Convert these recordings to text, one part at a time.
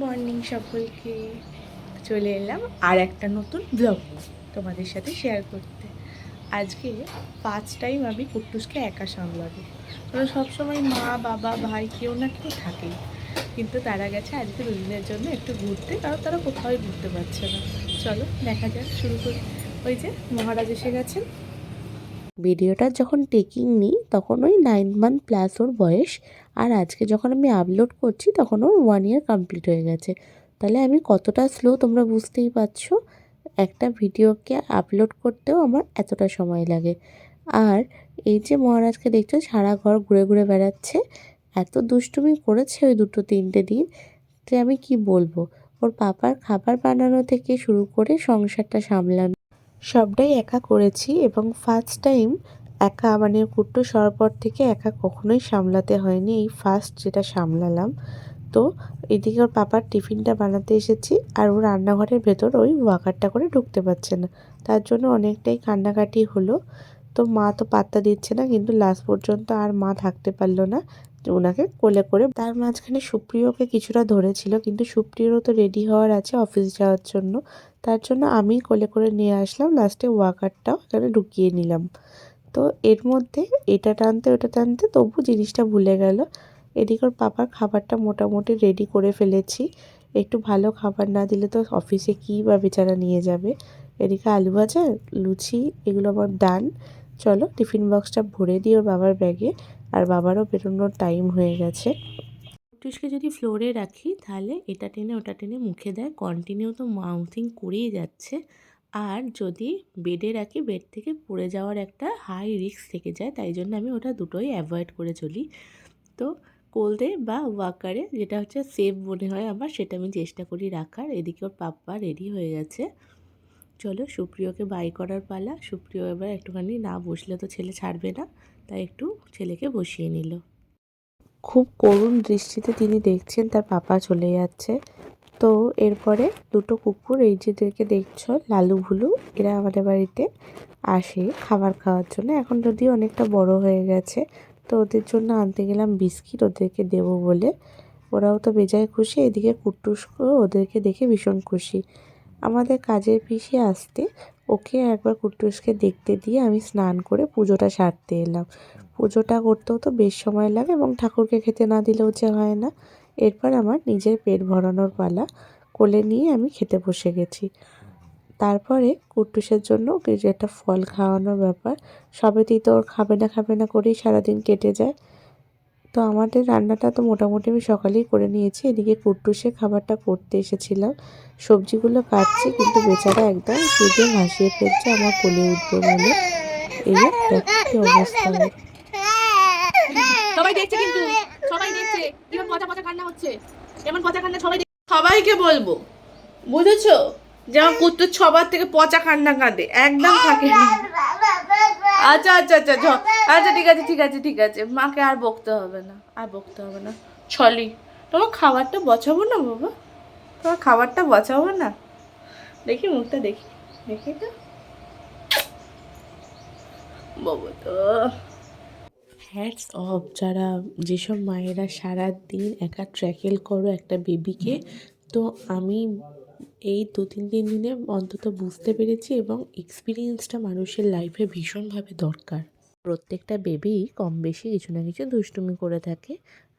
Morning সকলকে চলে এলাম আর একটা নতুন ব্লগ তোমাদের সাথে শেয়ার করতে। আজকে পাঁচ টাইম আমি কুট্টুসকে একা সামলাবো। কারণ সবসময় মা, বাবা, ভাই কেউ না কেউ থাকে। কিন্তু তারা গেছে আজকে দুদিনের জন্য একটু ঘুরতে, কারণ তারা কোথাও ঘুরতে পারছে না। চলো দেখা যাক, শুরু করি। ওই যে মহারাজ এসে গেছেন। ভিডিওটা যখন টেকিং নিই তখন ওই নাইন মান্থ প্লাস ওর বয়স, আর আজকে যখন আমি আপলোড করছি, তখন ওর ওয়ান ইয়ার কমপ্লিট হয়ে গেছে। তাহলে আমি কতটা স্লো তোমরা বুঝতেই পারছ? একটা ভিডিওকে আপলোড করতেও আমার এতটা সময় লাগে। আর এই যে মহারাজকে দেখছ, সারা ঘর ঘুরে ঘুরে বেড়াচ্ছে। এত দুষ্টুমি করেছে ওই দুটো তিনটে দিন, যে আমি কি বলব? ওর পাপার খাবার বানানো থেকে শুরু করে সংসারটা সামলানো। সবটাই একা করেছি এবং ফার্স্ট টাইম একা মানে কুট্টু সবার পর থেকে একা কখনোই সামলাতে হয়নি। এই ফার্স্ট যেটা সামলালাম। তো এদিকে ওর পাপার টিফিনটা বানাতে এসেছি আর ও রান্নাঘরের ভেতর ওই ওয়াকারটা করে ঢুকতে পারছে না। তার জন্য অনেকটাই কান্নাকাটি হলো। তো মা তো পাত্তা দিচ্ছে না কিন্তু লাস্ট পর্যন্ত আর মা থাকতে পারল না। ওনাকে কোলে করে তার মাঝখানে সুপ্রিয়কে কিছুটা ধরেছিল কিন্তু সুপ্রিয়রও তো রেডি হওয়ার আছে অফিস যাওয়ার জন্য। তার জন্য আমি কোলে করে নিয়ে আসলাম, লাস্টে ওয়াকারটাও এখানে ঢুকিয়ে নিলাম। তো এর মধ্যে এটা টানতে, ওটা টানতে তবু জিনিসটা ভুলে গেল। এদিকে ওর পাপার খাবারটা মোটামুটি রেডি করে ফেলেছি। একটু ভালো খাবার না দিলে তো অফিসে কী বা বেচারা নিয়ে যাবে? এদিকে আলু ভাজা, লুচি, এগুলো আমার ডান। চলো টিফিন বক্সটা ভরে দিই ওর বাবার ব্যাগে আর বাবারও বেরোনোর টাইম হয়ে গেছে। টুসকে যদি ফ্লোরে রাখি, তাহলে এটা টেনে ওটা টেনে মুখে দেয়। কন্টিনিউ তো মাউথিং করেই যাচ্ছে। আর যদি বেডে রাখি বেড থেকে পড়ে যাওয়ার একটা হাই রিস্ক থেকে যায়, তাই জন্য আমি ওটা দুটোই অ্যাভয়েড করে চলি। তো কোলদে বা ওয়াকারে যেটা হচ্ছে সেফ মনে হয় আমার, সেটা আমি চেষ্টা করি রাখার। এদিকে ওর পাপ্পা রেডি হয়ে গেছে। চলো সুপ্রিয়কে বাই করার পালা। সুপ্রিয় এবার একটুখানি না বসলে তো ছেলে ছাড়বে না, তাই একটু ছেলেকে বসিয়ে নিল। খুব করুণ দৃষ্টিতে তিনি দেখছেন তার পাপা চলে যাচ্ছে। তো এরপরে দুটো কুকুর, এই যেদেরকে দেখছ, লালু ভুলু, এরা আমাদের বাড়িতে আসে খাবার খাওয়ার জন্য। এখন যদিও অনেকটা বড় হয়ে গেছে, তো ওদের জন্য আনতে গেলাম বিস্কিট, ওদেরকে দেবো বলে। ওরাও তো বেজায় খুশি, এদিকে কুট্টুসকেও ওদেরকে দেখে ভীষণ খুশি। আমাদের কাজের পিসে আসতে, ওকে একবার কুট্টুসকে দেখতে দিয়ে আমি স্নান করে পুজোটা সারতে এলাম। পুজোটা করতেও তো বেশ সময় লাগে এবং ঠাকুরকে খেতে না দিলেও যে হয় না। এরপর আমার নিজের পেট ভরানোর পালা, কোলে নিয়ে আমি খেতে বসে গেছি। তারপরে কুট্টুসের জন্য কিছু একটা ফল খাওয়ানোর ব্যাপার। সবেতেই তো ওর খাবে না খাবে না করেই সারাদিন কেটে যায়। তো আমাদের রান্নাটা তো মোটামুটি আমি সকালেই করে নিয়েছি। এদিকে কুট্টুসে খাবারটা করতে এসেছিলাম। সবজিগুলো কাটছি কিন্তু বেচারা একদম কেঁদে ভাসিয়ে ফেলছে, আমার কোলে উঠবে বলে। এই যে অবস্থা। সবাই দেখছে কিন্তু, সবাই দেখছে। কীরকম পচা পচা কান্না হচ্ছে। এমন পচা কান্না সবাই সবাইকে বলব, বুঝেছ? যে আমার কুত্তুর ছবার থেকে পচা কান্না কাঁদে, একদম থাকে আচ্ছা আচ্ছা আচ্ছা আচ্ছা ঠিক আছে ঠিক আছে ঠিক আছে। মাকে আর বকতে হবে না, আর বকতে হবে না। ছলি, তোমার খাবারটা বচাবো না বাবা? তোমার খাবারটা বচাবো না? দেখি মুখটা দেখি দেখি তো। বাবা তো। হ্যাটস অফ যারা যেসব মায়েরা সারা দিন একা ট্র্যাকেল করো একটা বেবিকে তো আমি এই দু, তিন তিন দিনে অন্তত বুঝতে পেরেছি এবং এক্সপিরিয়েন্সটা মানুষের লাইফে ভীষণভাবে দরকার। প্রত্যেকটা বেবি কম বেশি কিছু না কিছু দুষ্টুমি করে থাকে,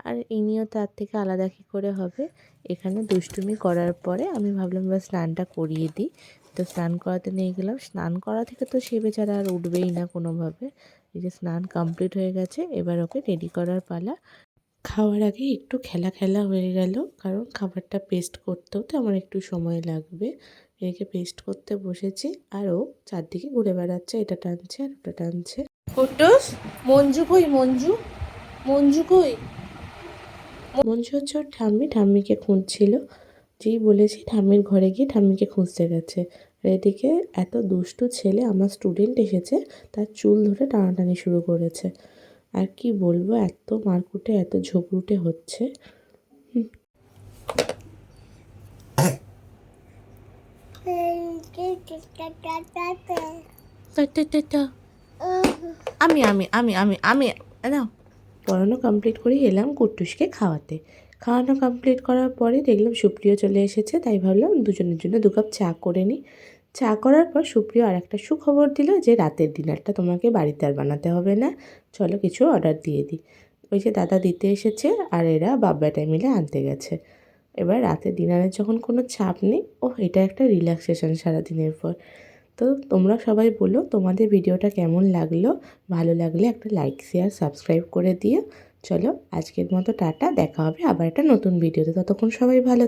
আর ইনিও তার থেকে আলাদা কী করে হবে? এখানে দুষ্টুমি করার পরে আমি ভাবলাম এবার স্নানটা করিয়ে দিই। তো স্নান করাতে নিয়ে গেলাম। স্নান করা থেকে তো সে বেচারা আর উঠবেই না কোনোভাবে। এই যে স্নান কমপ্লিট হয়ে গেছে এবার ওকে রেডি করার পালা। খাওয়ার আগে একটু খেলা খেলা হয়ে গেল কারণ খাবারটা পেস্ট করতেও তো আমার একটু সময় লাগবে। একে পেস্ট করতে বসেছি আর ও চারদিকে ঘুরে বেড়াচ্ছে এটা টানছে আর ওটা টানছে। কুট্টুস মঞ্জু কই মঞ্জু? মঞ্জু কই? মঞ্জু হচ্ছে ওর ঠাম্মি ঠাম্মিকে খুঁজছিল। যেই বলেছি ঠাম্মির ঘরে গিয়ে ঠাম্মিকে খুঁজতে গেছে। এদিকে এত দুষ্টু ছেলে আমার স্টুডেন্ট এসেছে, তার চুল ধরে টানাটানি শুরু করেছে। আর কি বলব, এত মারকুটে, এত ঝগড়ুটে হচ্ছে। আমি আমি আমি আমি আমি, নাও। পড়ানো কমপ্লিট করে এলাম কুট্টুসকে খাওয়াতে। খাওয়ানো কমপ্লিট করার পরে দেখলাম সুপ্রিয় চলে এসেছে, তাই ভাবলাম দুজনের জন্য দু কাপ চা করে নিই। চা করার পর সুপ্রিয় আর একটা সুখবর দিল যে রাতের ডিনারটা তোমাকে বাড়িতে আর বানাতে হবে না। চলো কিছু অর্ডার দিয়ে দিই। ওই যে দাদা দিতে এসেছে আর এরা বাব্বাটাই মিলে আনতে গেছে। এবার রাতে ডিনারের যখন কোনো চাপ নেই ও এটা একটা রিল্যাক্সেশন সারাদিনের পর। তো তোমরা সবাই বলো তোমাদের ভিডিওটা কেমন লাগল? ভালো লাগলে একটা লাইক শেয়ার সাবস্ক্রাইব করে দিও। চলো আজকের মতো টাটা, দেখা হবে আবার একটা নতুন ভিডিওতে। ততক্ষণ সবাই ভালো।